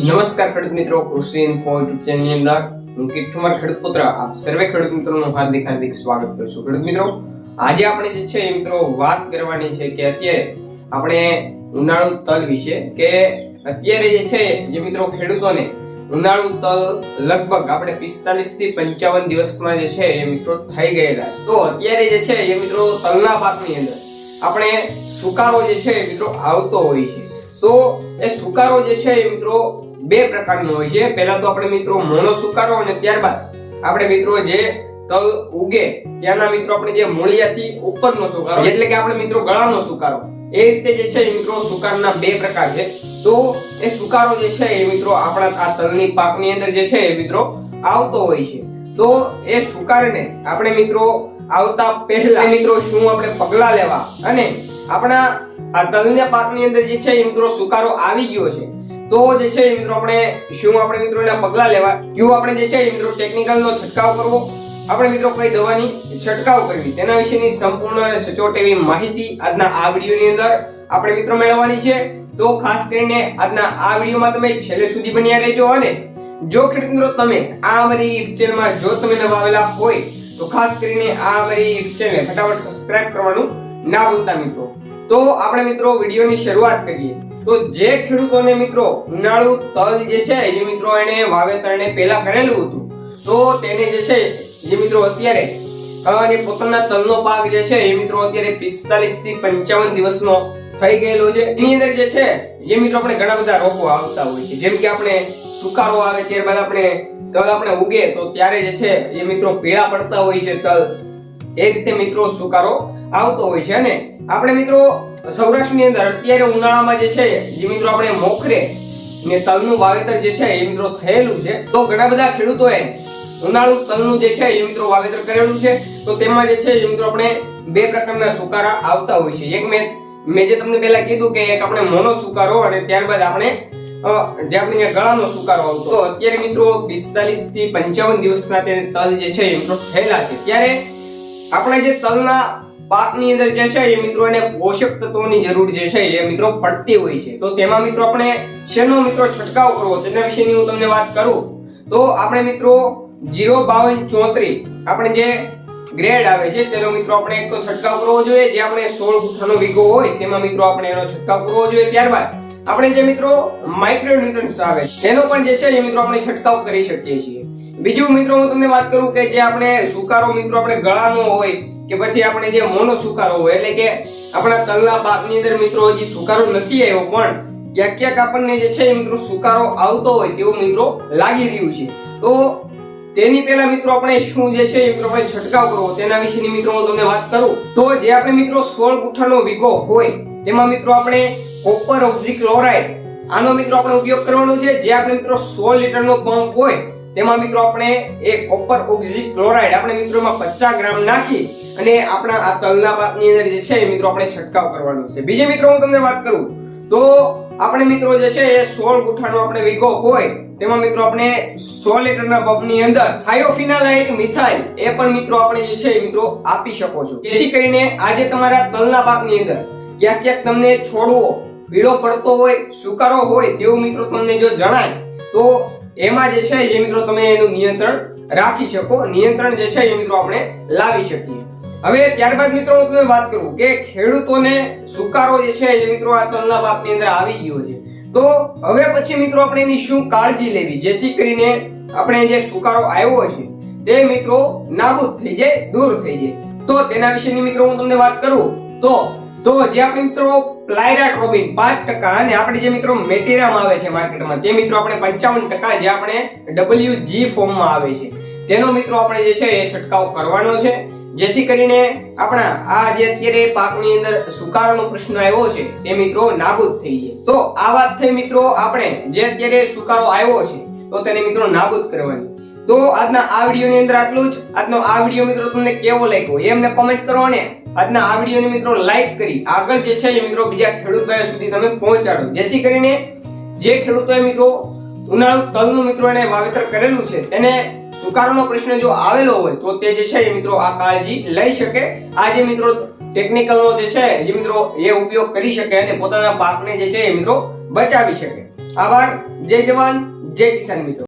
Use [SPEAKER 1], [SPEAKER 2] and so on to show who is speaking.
[SPEAKER 1] નમસ્કાર ખેડૂત મિત્રો, કૃષિ ઇન્ફો યુટ્યુબ ચેનલની અંદર. હું કિઠુમાર ખેડૂત પુત્ર આપ સર્વે ખેડૂત મિત્રોનું હાર્દિક હાર્દિક સ્વાગત કરું છું. ખેડૂત મિત્રો, આજે આપણે જે છે મિત્રો વાત કરવાની છે કે અત્યારે આપણે ઉનાળુ તલ વિશે કે અત્યારે જે છે જે મિત્રો ખેડૂતોને ઉનાળુ તલ લગભગ આપણે પિસ્તાલીસથી પંચાવન દિવસમાં જે છે એ મિત્રો થઈ ગયેલા છે. તો અત્યારે જે છે એ મિત્રો તલના પાકની અંદર આપણે સુકારો જે છે એ મિત્રો આવતો હોય છે. તો એ સુકારો જે છે એ મિત્રો બે પ્રકારનો હોય છે. પહેલા તો આપણે મિત્રો મોણો સુકારો અને ત્યારબાદ આપણે મિત્રો જે તલ ઉગે, ત્યાંના મિત્રો આપણે જે મૂળિયાથી ઉપરનો સુકારો, એટલે કે આપણે મિત્રો ગળાનો સુકારો, એ રીતે જે છે મિત્રો સુકારના બે પ્રકાર છે. તો એ સુકારો જે છે એ મિત્રો આપણા આ તલની પાકની અંદર જે છે એ મિત્રો આવતો હોય છે. તો એ સુકારને આપણે મિત્રો આવતા પહેલા મિત્રો શું આપણે પગલા લેવા? અને આપણા આ તલના પાકની અંદર જે છે એ મિત્રો સુકારો આવી ગયો છે. તો જે છે મિત્રો આપણે શું આપણે મિત્રો પગલાં લેવા? કયું આપણે જે છે મિત્રો ટેકનિકલ નો છંટકાવ કરવો? આપણે મિત્રો કઈ દવાની છંટકાવ કરવી? તેના વિશેની સંપૂર્ણ અને સચોટ એવી માહિતી આજના આ વિડીયોની અંદર આપણે મિત્રો મેળવવાની છે. તો ખાસ કરીને આજના આ વિડીયોમાં તમે છેલ્લે સુધી બન્યા રહેજો અને જો ખેડૂત મિત્રો તમે આ અમારી યુટ્યુબ ચેનલમાં જો તમે નવા આવેલા હોય, તો ખાસ કરીને આ અમારી યુટ્યુબ ચેનલ ફટાફટ સબસ્ક્રાઇબ કરવાનું ના ભૂલતા મિત્રો. તો આપણે મિત્રો વિડીયોની શરૂઆત કરીએ. તો જે ખેડૂતોને મિત્રો ઉનાળુ તલ જે છે, એ મિત્રો એને વાવેતરને પહેલા કરેલું હતું. તો તેને જે છે જે મિત્રો અત્યારે અને પોતાના તલનો પાક જે છે, એ મિત્રો અત્યારે 45 થી પંચાવન દિવસનો થઈ ગયેલો છે. એની અંદર જે છે જે મિત્રો આપણે ઘણા બધા રોગો આવતા હોય છે. જેમ કે આપણે સુકારો આવે ત્યારબાદ આપણે તલ આપણે ઉગે, તો ત્યારે જે છે, એ મિત્રો પીળા પડતા હોય છે તલ. એ રીતે મિત્રો સુકારો આવતો હોય છે અને આપણે મિત્રો સૌરાષ્ટ્રની અંદર અત્યારે ઉનાળામાં જે છે, જે મિત્રો આપણે મોખરે ને તલનું વાવેતર જે છે, એ મિત્રો થયેલું છે. તો ઘણા બધા ખેડૂતોએ ઉનાળુ તલનું જે છે, એ મિત્રો વાવેતર કરેલું છે. તો તેમાં જે છે, એ મિત્રો આપણે બે પ્રકારના સુકારા આવતા હોય છે. એક મેં મેં જે તમને પહેલા કીધું કે એક આપણે મોનો સુકારો અને ત્યારબાદ આપણે જે આપણે ગળાનો સુકારો આવતો. અત્યારે મિત્રો પિસ્તાલીસથી પંચાવન દિવસના તે તલ જે છે મિત્રો થયેલા છે. ત્યારે આપણે જે તલના પાકની અંદર જે છે એ મિત્રો એને પોષક તત્વોની જરૂર જે છે એ મિત્રો પડતી હોય છે. તો તેમાં મિત્રો આપણે શેનો મિત્રો છંટકાવ કરવો તેના વિશેની હું તમને વાત કરું. તો આપણે મિત્રો જીરો બાવન ચોત્રીસ આપણે જે ગ્રેડ આવે છે તેનો મિત્રો આપણે એક તો છંટકાવ કરવો જોઈએ. જે આપણે સોળ ગુઠાનો વીઘો હોય તેમાં મિત્રો આપણે એનો છંટકાવ કરવો જોઈએ. ત્યારબાદ આપણે જે મિત્રો માઇક્રોન્યુટ્રન્સ આવે તેનો પણ જે છે એ મિત્રો આપણે છંટકાવ કરી શકીએ છીએ. બીજું મિત્રો હું તમને વાત કરું કે જે આપણે સુકારો મિત્રો આપણે ગળાનો હોય કે પછી આપણે જે મોનો સુકારો હોય, એટલે કે આપણા તલના પાકની અંદર મિત્રો હજી સુકારો નથી આવ્યો, પણ ક્યાંક ક્યાંક આપણને જે છે મિત્રો સુકારો આવતો હોય તેવું મિત્રો લાગી રહ્યું છે. તો તેની પહેલા મિત્રો આપણે શું જે છે એ મિત્રો આપણે છંટકાવ કરવો, તેના વિશેની મિત્રો હું તમને વાત કરું. તો જે આપણે મિત્રો સોળ ગુઠાનો વીઘો હોય, તેમાં મિત્રો આપણે કોપર ઓક્ઝીક્લોરાઇડ આનો મિત્રો આપણે ઉપયોગ કરવાનો છે. જે આપણે મિત્રો સોળ લીટરનો પંપ હોય તેમાં મિત્રો આપણે એક કોપર ઓક્ઝીક્લોરાઇડ આપણે મિત્રોમાં પચાસ 50 ગ્રામ નાખી અને આપણા આ તલના પાકની અંદર જે છે મિત્રો આપણે છંટકાવ કરવાનો છે. બીજે મિત્રો હું તમને વાત કરું, તો આપણે મિત્રો જે છે એ સોળ ગુઠાનો આપણે વીઘો હોય, તેમાં મિત્રો આપણે સો લીટરના પંપની અંદર થાયોફિનાલાઇટ મિથાઇલ એ પણ મિત્રો આપણે જે છે એ મિત્રો આપી શકો છો. જેથી કરીને આજે તમારા તલના પાકની અંદર ક્યાંક ક્યાંક તમને છોડવો, પીળો પડતો હોય, સુકારો હોય તેવું મિત્રો તમને જો જણાય, તો એમાં જે છે, એ મિત્રો તમે એનું નિયંત્રણ રાખી શકો. નિયંત્રણ જે છે, એ મિત્રો આપણે લાવી શકીએ. હવે ત્યારબાદ મિત્રો હું તમને વાત કરું કે ખેડૂતોને સુકારો જે છે, એ મિત્રો આ તલના પાકની અંદર આવી ગયો છે. તો હવે પછી મિત્રો આપણે એની શું કાળજી લેવી? જેથી કરીને આપણે જે સુકારો આવ્યો છે, તે મિત્રો નાબૂદ થઈ જાય, દૂર થઈ જાય. તો તેના વિશેની મિત્રો હું તમને વાત કરું. તો તો જે આપણે મિત્રો પ્લાયરાટ્રોબિન પાંચ ટકા અને આપણે જે મિત્રો મેટેરિયમ આવે છે માર્કેટમાં તે મિત્રો આપણે પંચાવન ટકા જે આપણે ડબલ્યુ જી ફોર્મમાં આવે છે. તેનો મિત્રો આપણે જે છે એ છંટકાવ કરવાનો છે. જેથી કરીને આપણા આ જે અત્યારે પાકની અંદર સુકારાનો પ્રશ્ન આવ્યો છે તે મિત્રો નાબૂદ થઈ જાય. તો આ વાત થઈ મિત્રો આપણે જે અત્યારે સુકારો આવ્યો છે, તો તેને મિત્રો નાબૂદ કરવાની. તો આજના આ વિડીયોની અંદર આટલું જ. આજનો આ વીડિયો મિત્રો તમને કેવો લાગ્યો એ અમને કોમેન્ટ કરો અને આજના આ વિડીયોને મિત્રો લાઈક કરી. આગળ જે છે એ મિત્રો બીજા ખેડૂતો સુધી તમે પહોંચાડો. જેથી કરીને જે ખેડૂતોએ મિત્રો ઉનાળુ તલનું મિત્રો એને વાવેતર કરેલું છે, તેને સુકારોનો પ્રશ્ન જો આવેલો હોય, તો તે જે છે એ મિત્રો આ કાળજી લઈ શકે. આ જે મિત્રો ટેકનિકલનો જે છે જે મિત્રો એ ઉપયોગ કરી શકે અને પોતાના પાકને જે છે એ મિત્રો બચાવી શકે. આભાર. જય જવાન. જય કિસાન મિત્રો.